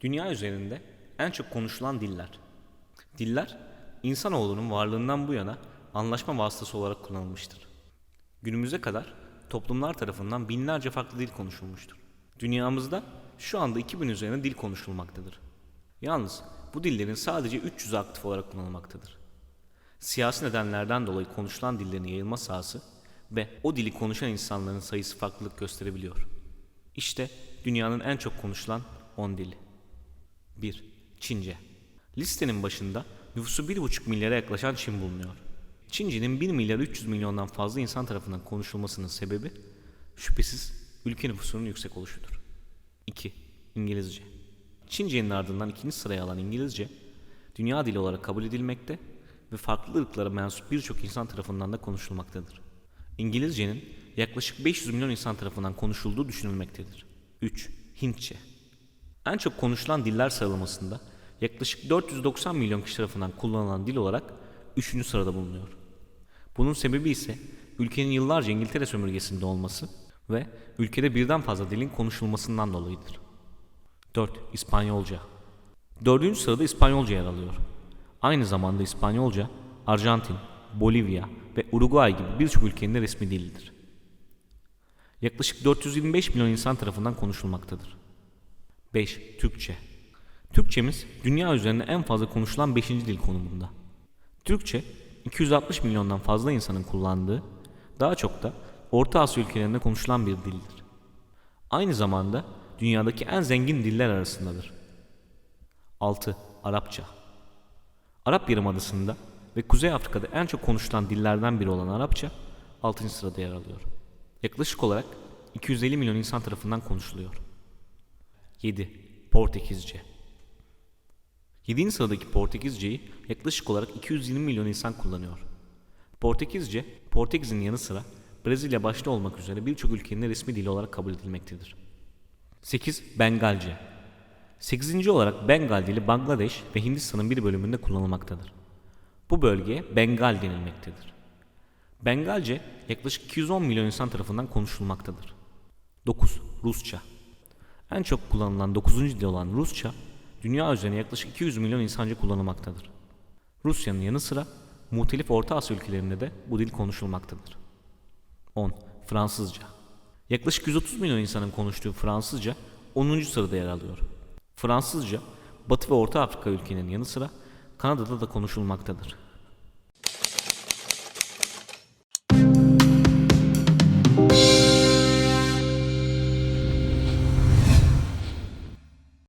Dünya üzerinde en çok konuşulan diller. Diller, insanoğlunun varlığından bu yana anlaşma vasıtası olarak kullanılmıştır. Günümüze kadar toplumlar tarafından binlerce farklı dil konuşulmuştur. Dünyamızda şu anda 2000 üzerine dil konuşulmaktadır. Yalnız bu dillerin sadece 300'ü aktif olarak kullanılmaktadır. Siyasi nedenlerden dolayı konuşulan dillerin yayılma sahası ve o dili konuşan insanların sayısı farklılık gösterebiliyor. İşte dünyanın en çok konuşulan 10 dili. 1. Çince. Listenin başında nüfusu 1,5 milyara yaklaşan Çin bulunuyor. Çince'nin 1 milyar 300 milyondan fazla insan tarafından konuşulmasının sebebi şüphesiz ülke nüfusunun yüksek oluşudur. 2. İngilizce. Çince'nin ardından ikinci sıraya alan İngilizce, dünya dili olarak kabul edilmekte ve farklı ırklara mensup birçok insan tarafından da konuşulmaktadır. İngilizcenin yaklaşık 500 milyon insan tarafından konuşulduğu düşünülmektedir. 3. Hintçe. En çok konuşulan diller sıralamasında yaklaşık 490 milyon kişi tarafından kullanılan dil olarak 3. sırada bulunuyor. Bunun sebebi ise ülkenin yıllarca İngiltere sömürgesinde olması ve ülkede birden fazla dilin konuşulmasından dolayıdır. 4. İspanyolca. Dördüncü sırada İspanyolca yer alıyor. Aynı zamanda İspanyolca, Arjantin, Bolivya ve Uruguay gibi birçok ülkenin de resmi dilidir. Yaklaşık 425 milyon insan tarafından konuşulmaktadır. 5. Türkçe. Türkçemiz dünya üzerinde en fazla konuşulan 5. dil konumunda. Türkçe 260 milyondan fazla insanın kullandığı, daha çok da Orta Asya ülkelerinde konuşulan bir dildir. Aynı zamanda dünyadaki en zengin diller arasındadır. 6. Arapça. Arap Yarımadası'nda ve Kuzey Afrika'da en çok konuşulan dillerden biri olan Arapça 6. sırada yer alıyor. Yaklaşık olarak 250 milyon insan tarafından konuşuluyor. 7. Portekizce. 7. sıradaki Portekizceyi yaklaşık olarak 220 milyon insan kullanıyor. Portekizce, Portekiz'in yanı sıra Brezilya başta olmak üzere birçok ülkenin resmi dili olarak kabul edilmektedir. 8. Bengalce. 8. olarak Bengal dili Bangladeş ve Hindistan'ın bir bölümünde kullanılmaktadır. Bu bölgeye Bengal denilmektedir. Bengalce yaklaşık 210 milyon insan tarafından konuşulmaktadır. 9. Rusça. En çok kullanılan 9. dil olan Rusça, dünya üzerinde yaklaşık 200 milyon insanca kullanılmaktadır. Rusya'nın yanı sıra muhtelif Orta Asya ülkelerinde de bu dil konuşulmaktadır. 10. Fransızca. Yaklaşık 130 milyon insanın konuştuğu Fransızca 10. sırada yer alıyor. Fransızca, Batı ve Orta Afrika ülkenin yanı sıra Kanada'da da konuşulmaktadır.